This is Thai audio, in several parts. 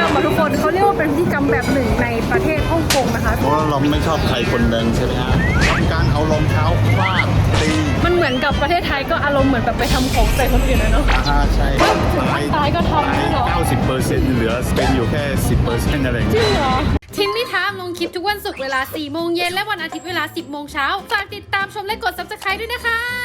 รรมอะทุกคนเขาเรียกว่าเป็นพิธีกรรมแบบหนึ่งในประเทศฮ่องกงนะคะ เพราะว่าเราไม่ชอบใครคนหนึ่งใช่ไหมฮะการเอารองเท้าฟาดตีมันเหมือนกับประเทศไทยก็อารมณ์เหมือนแบบไปทำของใส่คนอื่นนะเนาะ อ่าใช่ถึงขั้นตายก็ทำด้วยเหรอ เก้าสิบเปอร์เซ็นต์เหลือเป็นอยู่แค่สิบเปอร์เซ็นต์อะไรอย่างจริเงี้ยงเหรอ ทิ้งนิทามลงคลิปทุกวันศุกร์เวลา 4 โมงเย็นและวันอาทิตย์เวลา 10 โมงเช้า ฝากติดตามชมและกด subscribe ด้วยนะคะ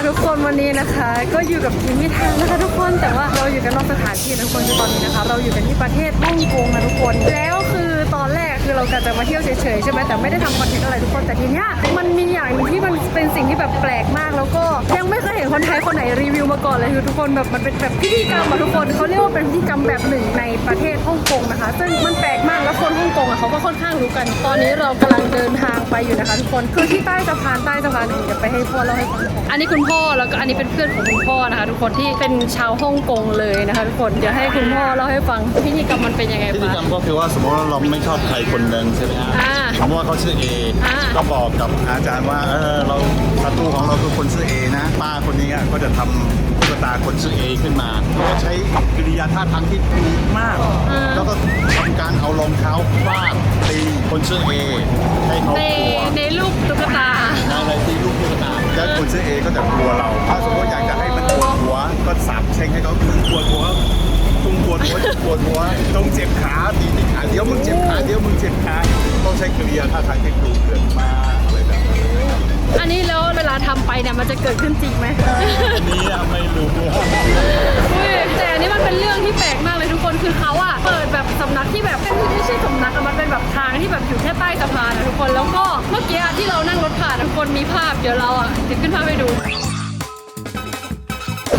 ค่ะทุกคนวันนี้นะคะ ก็อยู่กับทีมพิทางนะคะ ทุกคนแต่ว่าเราอยู่กันนอกสถานที่นะทุกคนคือตอนนี้นะคะ เราอยู่กันที่ประเทศฮ่องกงนะทุกคน แล้วคือตอนแรก คือเรากะจะมาเที่ยวเฉยๆใช่ไหมแต่ไม่ได้ทำคอนเทนต์อะไรทุกคนแต่ทีเนี้ยมันมีอย่างหนึงที่มันเป็นสิ่งที่แบบแปลกมาก แล้วก็ยังไม่เคยเห็นคนไทยคนไหนรีวิวมาก่อนเลยคือทุกคนแบบมันเป็นแบบพิธีกรรมอะทุกคนเขาเรียกว่าเป็นพิธีกรรมแบบหนึ่งในประเทศฮ่องกงนะคะ ซึ่งมันแปลกมากแล้วคนฮ่องกงอะเขาก็ค่อนข้างรู้กัน ตอนนี้เรากำลังเดินทางไปอยู่นะคะทุกคนคือที่ใต้สะพานใต้สะพานเดี๋ยวไปให้พ่อเล่าให้ฟังอันนี้คุณพ่อแล้วก็อันนี้เป็นเพื่อนของคุณพ่อนะคะ ทุกคนที่เป็นชาวฮ่องกงเลยนะคะ ทุกคนเดี๋ยวให้คุณพ่อเล่าให้ฟังพิธีกรรมมันเป็นยังไงพิธีกรรมก็คือว่าสมมติว่าเราไม่ชอบใครคนหนึ่งใช่ไหมฮะอ่าสมมติว่าเขาชื่อเออ่า ก็บอกกับอาจารย์ว่าเออเราศัตรูของเราคือคนชื่อเอนะป้าคนนี้ก็จะทำตุ๊กตาคนชื่อเอขึ้นมาก็ใช้กิริยาท่าทางที่ดีมาก แล้วก็ทำการเอารองเท้าฟาดตีคนชื่อเอให้เขาในกลัว ในรูปตุ๊กตาอะไรตีลูกตุ๊กตาแล้วคนชื่อเอก็จะกลัวเรา ถ้าสมมติอยากจะให้มันปวดหัวก็สาบเช็งให้เขาปวดหัวตุ้ง ปวดหัวจะปวดหัวต้องเจ็บขาตีที่ขาเดี๋ยวมึงเจ็บขาเดี๋ยวมึงเจ็บขาต้องใช้กิริยาท่าทางที่ดูเกินมาอะไรแบบนี้อันนี้แล้วเวลาทำไปเนี่ยมันจะเกิดขึ้นจริงไหมอันนี้อะไม่รู้อุ้ยแต่อันนี้มันเป็นเรื่องที่แปลกมากเลยทุกคนคือเขาอะเปิดแบบสำนักที่แบบเป็นไม่ใช่สำนักอะมันเป็นแบบทางที่แบบอยู่แค่ใต้สะพานอะทุกคนแล้วก็เมื่อกี้อะที่เรานั่งรถผ่านอะทุกคนมีภาพเดี๋ยวเราอะจะขึ้นภาพให้ดู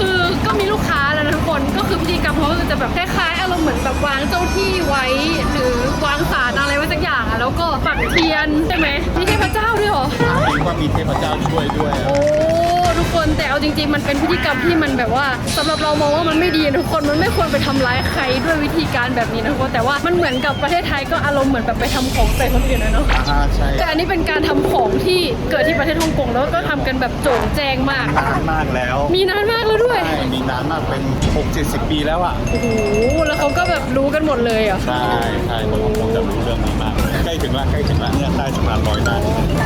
คือก็มีลูกค้าแล้วนะทุกคนก็คือพิธีกรรมเขาก็จะแบบคล้ายๆอารมณ์เหมือนแบบวางเจ้าที่ไว้ หรือวางสารอะไรไว้สักอย่างอะแล้วก็ปักเทียนใช่ไหมมีเทพเจ้าด้วยเหรอจริงว่ามีเทพเจ้าช่วยด้วยอะ โอ้ ทุกคนแต่เอาจริง ๆ มันเป็นพิธีกรรมที่มันแบบว่าสำหรับเรามองว่ามันไม่ดีนะทุกคนมันไม่ควรไปทำร้ายใครด้วยวิธีการแบบนี้นะทุกคนแต่ว่ามันเหมือนกับประเทศไทยก็อารมณ์เหมือนแบบไปทำของใส่คนอื่นนะเนาะอ่าใช่แต่อันนี้เป็นการทำของที่เกิดที่ประเทศฮ่องกงแล้วก็ทำกันแบบโจ่งแจ้งมาก นานมากแล้ว มีนานมากแล้วด้วยใช่มีนานมากเป็น6-70 ปีแล้วอะโอ้โหแล้วเขาก็แบบรู้กันหมดเลยอะใช่ใช่ผมคงจะรู้เรื่องนี้มากใกล้ถึงแล้วใกล้ถึงแล้วเนี่ยใต้สะพานลอยได้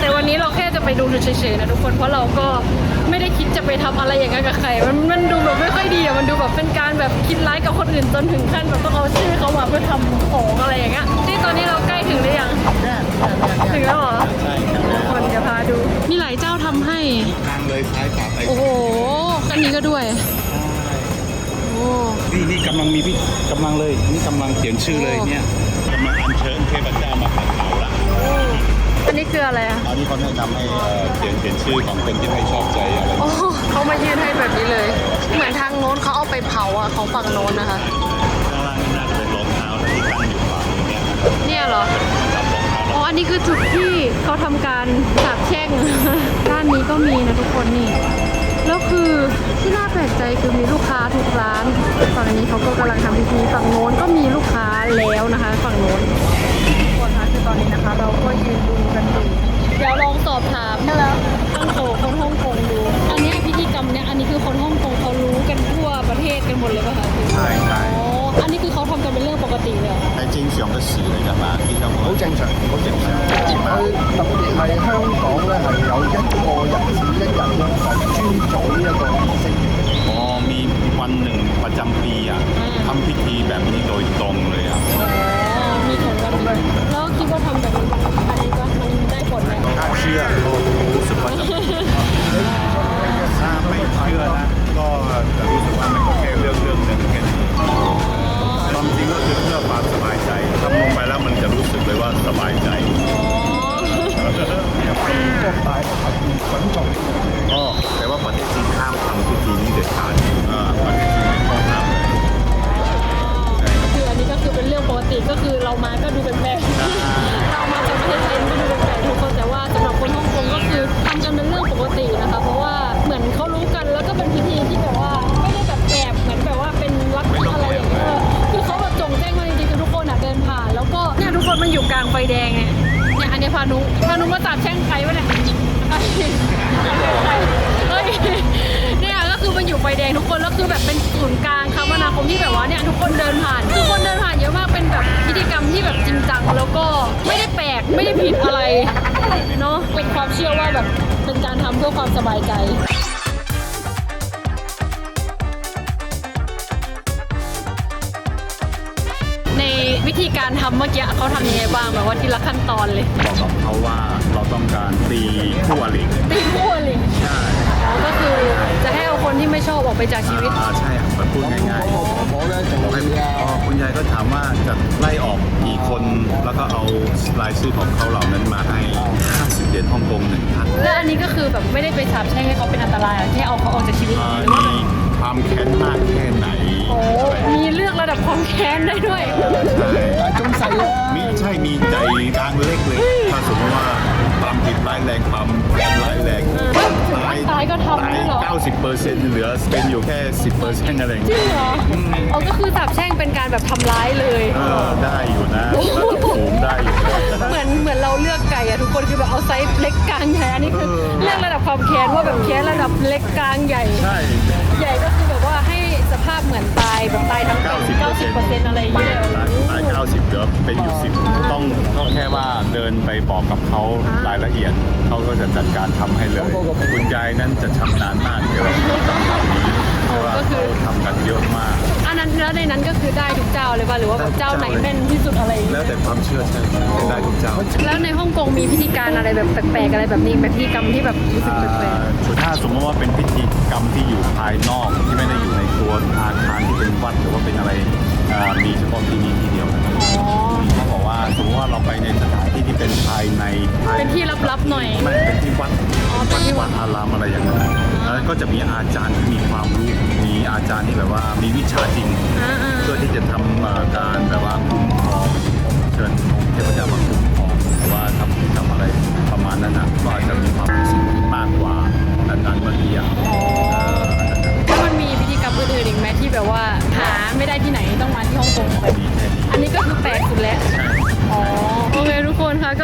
แต่วันนี้เราแค่จะไปดูเฉยๆนะทุกคนเพราะเราก็ไม่ได้ คิดจะไปทำอะไรอย่างนั้นกับใคร มันมันดูแบบไม่ค่อยดีอะมันดูแบบเป็นการแบบคิดร้ายกับคนอื่นจนถึงขั้นแบบต้องเอาชื่อเขามาเพื่อทำของอะไรอย่างเงี้ย นี่ตอนนี้เราใกล้ถึงหรือยังแค่ถึงแล้วเหรอใช่ถึงแล้วคนจะพาดู มีหลายเจ้าทำให้ ทางเลยซ้ายขวาไป โอ้โหอันนี้ก็ด้วยโอ้นี่นี่กำลังมีพี่กำลังเลย นี่กำลังเขียนชื่อเลยเนี่ยกำลังอัญเชิญเทพเจ้ามา เขาแนะนำให้เอ่อเขียนเขียนชื่อของคนที่ไม่ชอบใจอะไรโอ้เขามายื่นให้แบบนี้เลย เหมือนทางโน้นเขาเอาไปเผาอะของฝั่งโน้นนะคะ ข้างล่างนี่น่าจะเป็นรองเท้าที่ตั้งอยู่ขวามือเนี่ยเนี่ยเหรอ จับรองเท้าอ๋อ อันนี้คือจุดที่เขาทำการสาบแช่ง ด้านนี้ก็มีนะทุกคนนี่ แล้วคือที่น่าแปลกใจคือมีลูกค้าทุกร้าน ฝั่งนี้เขาก็กำลังทำพิธีฝั่งโน้นก็มีลูกค้าแล้วนะคะ ฝั่งโน้นทุกคนคะคือตอนนี้นะคะ เราก็ยืนดูกันอยู่ เดี๋ยวลองสอบถามแล้วท่านโตคนฮ่องกงดู อันเนี้ยพิธีกรรมเนี้ยอันนี้คือคนฮ่องกงเขารู้กันทั่วประเทศกันหมดเลยป่ะคะ ใช่ใช่ อ๋อ อันนี้คือเขาทำกันเป็นเรื่องปกติเลยเหรอคะ 系正常嘅事嚟㗎嘛，呢个好正常，好正常。佢特别系香港咧，系有一个人至一日咧系专做呢一个仪式嘅。我มีวันหนึ่งประจำปีอ่ะทำพิธีแบบนี้โดยตรงเลย อ๋อแต่ว่าประเทศจีนห้ามทำพิธีนี้เด็ดขาดอ่าประเทศจีนไม่ห้ามทำคืออันนี้ก็คือเป็นเรื่องปกติก็คือเรามาก็ดูเป็นแบบเรามาจากประเทศจีนก็ดูเป็นแบบทุกคนแต่ว่าสำหรับคนฮ่องกงก็คือทำกันเป็นเรื่องปกตินะคะเพราะว่าเหมือนเขารู้กันแล้วก็เป็นพิธีที่แบบว่าไม่ได้แบบแอบเหมือนแบบว่าเป็นลักอะไรอย่างเงี้ยคือเขาแบบจงแจ้งมาจริงๆคือทุกคนอะเดินผ่านแล้วก็เนี่ยทุกคนมันอยู่กลางไฟแดงไงเนี่ยอันนี้พานุพานุมาตับแช่งใครวะเนี่ย คือแบบเป็นศูนย์กลางคมนาคมที่แบบว่าเนี่ยทุกคนเดินผ่านคือคนเดินผ่านเยอะมากเป็นแบบพิธีกรรมที่แบบจริงจังแล้วก็ไม่ได้แปลกไม่ได้ผิดอะไรเนาะเป็นความเชื่อว่าแบบเป็นการทำเพื่อความสบายใจในวิธีการทำเมื่อกี้เขาทำยังไงบ้างแบบว่าทีละขั้นตอนเลย บอกกับเขาว่าเราต้องการตีคู่อริตีคู่เลยใช่อ๋อก็คือจะให้เอา คนที่ไม่ชอบออกไปจากชีวิต อ่าใช่ครับพูดง่ายๆ คุณยายก็ถามว่าจะไล่ออกกี่คน แล้วก็เอารายชื่อของเขาเหล่านั้นมาให้ 50 เหรียญฮ่องกงหนึ่งพันแล้วอันนี้ก็คือแบบไม่ได้ไปสาปแช่งให้เขาเป็นอันตรายแค่เอาเขาออกจากชีวิตหรือว่ามีความแค้นมากแค่ไหนมีเลือกระดับความแค้นได้ด้วย ใช่จงใส่มิใช่มีใจกลางเล็กเลย ถ้าสมมติว่า ความผิดร้ายแรงความแค้นร้ายแรงตายก็ทำด้วยเหรอตาย90เปอร์เซ็นต์เหลือเป็นอยู่แค่10เปอร์เซ็นต์อะไรอย่างจริเงี้ยงเหรอเอาก็คือสาบแช่งเป็นการแบบทำร้ายเลย เออได้อยู่นะระดับสูงได้อยู่นะ เหมือนเหมือนเราเลือกไก่อะทุกคนคือแบบเอาไซส์เล็กกลางใหญ่อันนี้คือเลือกระดับความแค้นว่าแบบแค้นระดับเล็กกลางใหญ่ ใช่ ใหญ่ก็คือแบบว่าให้สภาพเหมือนตายแบบตายทั้งเป็น90%อะไรอย่างเงี้ยตาย 90 เหลือเป็นอยู่10ต้องต้องแค่ว่าเดินไปบอกกับเขารายละเอียด เขาก็จะจัดการทำให้เลย คุณยายนั้นจะชำนาญมากเกี่ยวกับเรื่องเหล่านี้เพราะว่าเขาทำกันเยอะมาก อันนั้นแล้วในนั้นก็คือได้ทุกเจ้าเลยป่ะหรือว่าแบบเจ้าไหนแม่นที่สุดอะไรอย่างแล้เงี้วยแต่ความเชื่อใช่เป็นได้ทุกเจ้าแล้วในฮ่องกงมีพิธีการอะไรแบบแปลกๆอะไรแบบนี้แบบพิธีกรรมที่แบบรู้สึกแปลกถ้าสมมติว่าเป็นพิธีกรรมที่อยู่ภายนอกที่ไม่ได้อยู่ในตัวอาคารที่เป็นวัดหรือว่าเป็นอะไรอ่ามีเฉพาะที่นี่ที่เดียวๆอ๋อ เขาบอกว่าสมมติว่าเราไปในสถานที่ที่เป็นภายในภายเป็นที่ลับๆหน่อย ไม่เป็นที่วัดอ๋อเป็นที่วัวัด ดอารามอะไรอย่างนั้นแล้วก็จะมีอาจารย์ที่มีความรู้มีอาจารย์ที่แบบว่ามีวิชาจริง อ่าเพื่อที่จะทำเอ่อการแบบว่าคุ้มครองเชิญองค์เทพเจ้ามาคุ้มครองหรือว่าทำทำอะไรประมาณนั้นนะก็อาจจะมีความรู้สึกมากกว่าอันนั้นเมื่อกี้อะๆอ๋อ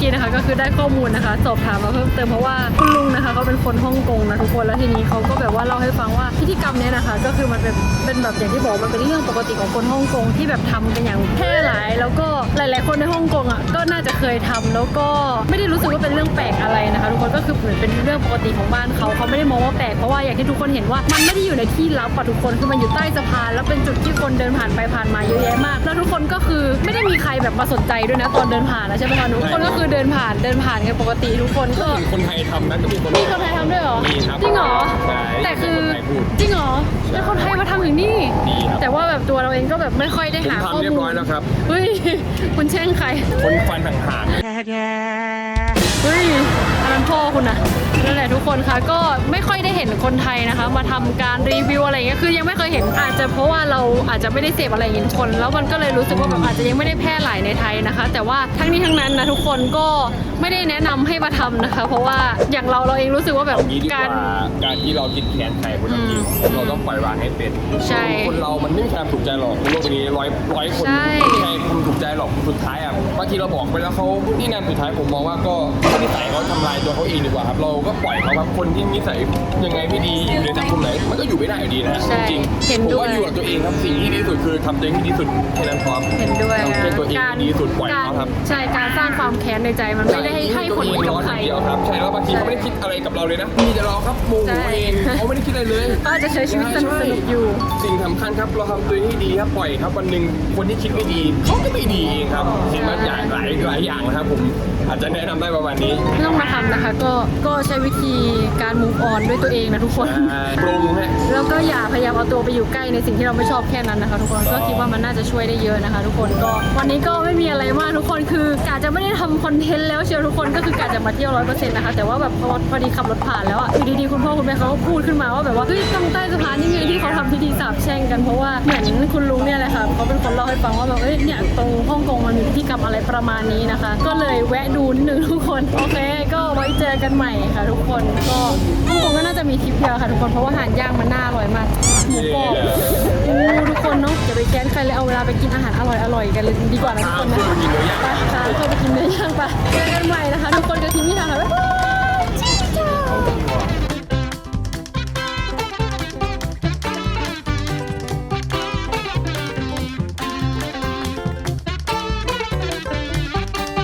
กี้นะคะ ก็คือได้ข้อมูลนะคะ สอบถามมาเพิ่มเติมเพราะว่าคุณลุงนะคะเขาเป็นคนฮ่องกงนะทุกคนแล้วทีนี้เขาก็แบบว่าเล่าให้ฟังว่าพิธีกรรมเนี้ยนะคะ ก็คือมันเป็นเป็นแบบอย่างที่บอกมันเป็นเรื่องปกติของคนฮ่องกงที่แบบทำกันอย่างแพร่หลาย แล้วก็หลาย ๆ คนในฮ่องกงอะก็น่าจะเคยทำแล้วก็ไม่ได้รู้สึกว่าเป็นเรื่องแปลกอะไรนะคะทุกคนก็คือเหมือนเป็นเรื่องปกติของบ้านเขาเขาไม่ได้มองว่าแปลกเพราะว่าอย่างที่ทุกคนเห็นว่ามันไม่ได้อยู่ในที่ลับอะทุกคนคือมันอยู่ใต้สะพานแล้วเป็นจุดที่คนเดินผ่านไปผ่านมาเยอะแยะมาก แล้วทุกคนก็คือไม่ได้มีใครแบบมาสนใจด้วยนะตอนเดินผ่านนะใช่ไหมคะทุกคนก็คือเดินผ่านเดินผ่านกันปกติทุกคนก็คนไทยทำนะก็มีคนมีคนไทยทำด้วยเหรอมีครับจริงเหรอใช่แต่คือคนไทยพูด จริงเหรอแล้วคนไทยมาทำถึงนี่ ดีครับ แต่ว่าแบบตัวเราเองก็แบบไม่ค่อยได้ผมหาข้อทำเรียบมูร้อลยแล้วครับ เฮ้ยคุณแช่งใครคนฟันห่างเฮ้ยอันนั้นพ่อคุณนะ นั่นแหละทุกคนคะก็ไม่ค่อยได้เห็นคนไทยนะคะ มาทำการรีวิวอะไรอย่างเงี้ยคือยังไม่เคยเห็นอาจจะเพราะว่าเราอาจจะไม่ได้เสพอะไรอย่างงี้ทุกคน แล้วมันก็เลยรู้สึกว่าแบบอาจจะยังไม่ได้แพร่หลายในไทยนะคะ แต่ว่าทั้งนี้ทั้งนั้นนะทุกคนก็ไม่ได้แนะนำให้มาทำนะคะ เพราะว่าอย่างเราเราเองรู้สึกว่าแบบๆนี้ดีกกาว่ารการที่เราคิดแค้นใครคนนั้นจริงอืมเราต้องปล่อยวางให้เป็นใช่คนเรามันไม่มีใครถูกใจหรอกในโลกนี้ร้อยร้อยคนใช่ไม่ใช่คนถูกใจหรอกสุดท้ายอะบางทีเราบอกไปแล้วเขานี่นั่นสุดท้ายผมมองว่าก็ก็นิสัยเขาทำลายตัวเขาเองดีกว่าครับเราก็ปล่อยเขาครับคนที่นิสัยยังไงไม่ดีอยู่ในสังคมไหนมันก็อยู่ไม่ได้อยู่ดีนะฮะใช่จริงเห็นๆผมด้วย ว่าอยู่กับตัวเองครับสิ่งที่ดีที่สุดคือทำตัวเองให้ดีที่สุดแค่นั้นพอเห็นด้วยทำนะแค่ตัวเองการให้ดีที่สุดปล่อยการเขาครับ ใช่การสร้างความแค้นในใจมันไม่ได้ให้ให้คนอื่นกับใคร เดียวครับใช่แล้วบางทีเขาไม่ได้คิดอะไรกับเราเลยนะมีแต่เราครับโมโหใช่เองเขาไม่ได้คิดอะไรเลยก็จะใช้ชีวิตสนุกสนุกอยู่ สิ่งสำคัญครับเราทำตัวเองให้ดีครับปล่อยครับวันหนึ่งคนที่คิดไม่ดีเขาก็ไม่ดีเองครับเห็นมันอย่างหลายหลายอย่างนะครับผม อาจจะแนะนำได้ประมาณนี้ไม่ต้องมาทำนะคะ ก็ก็ใช้วิธีการ move on ด้วยตัวเองนะทุกคนปรุงฮะ แล้วก็อย่าพยายามเอาตัวไปอยู่ใกล้ในสิ่งที่เราไม่ชอบแค่นั้นนะคะทุกคนก็คิดว่ามันน่าจะช่วยได้เยอะนะคะ ทุกคนก็วันนี้ก็ไม่มีอะไรมากทุกคนคือกาจะไม่ได้ทำคอนเทนต์แล้วเชียวทุกคนก็คือกาจะมาเที่ยวร้อยเปอร์เซ็นต์นะคะแต่ว่าแบบพอพอดีขับรถผ่านแล้วอะอยู่ดีๆคุณพ่อคุณแม่เขาก็พูดขึ้นมาว่าแบบว่าเฮ้ยตรงใต้สะพานนี่ไงที่เขาทำพิธีสาบแช่งกันเพราะว่าเหมือนคุณลุงเนี่ยแหละค่ะเขาเป็นคนเล่าให้ฟังว่าแบบเอ้ยเนี่ยตรงฮ่องกงมันมีพิธีกรรมอะไรประมาณนี้นะคะ ก็เลยแวะดูนิดนึงทุกคน โอเค ก็ไว้เจอกันใหม่ค่ะทุกคน ก็ทุกคนก็น่าจะมีทริปเดียวค่ะทุกคน เพราะว่าอาหารย่างมันน่าอร่อยมาก หมูกรอบโอ้ทุกคนเนาะอย่าไปแกล้งใครเลยเอาเวลาไปกินอาหารอร่อยๆกันเลยดีกว่านะทุกคนนะไปค่ะก็ไปกินเนื้อย่างไปเจอกันใหม่นะคะ ทุกคนกับทีมที่ทางค่ะบ๊ายบาย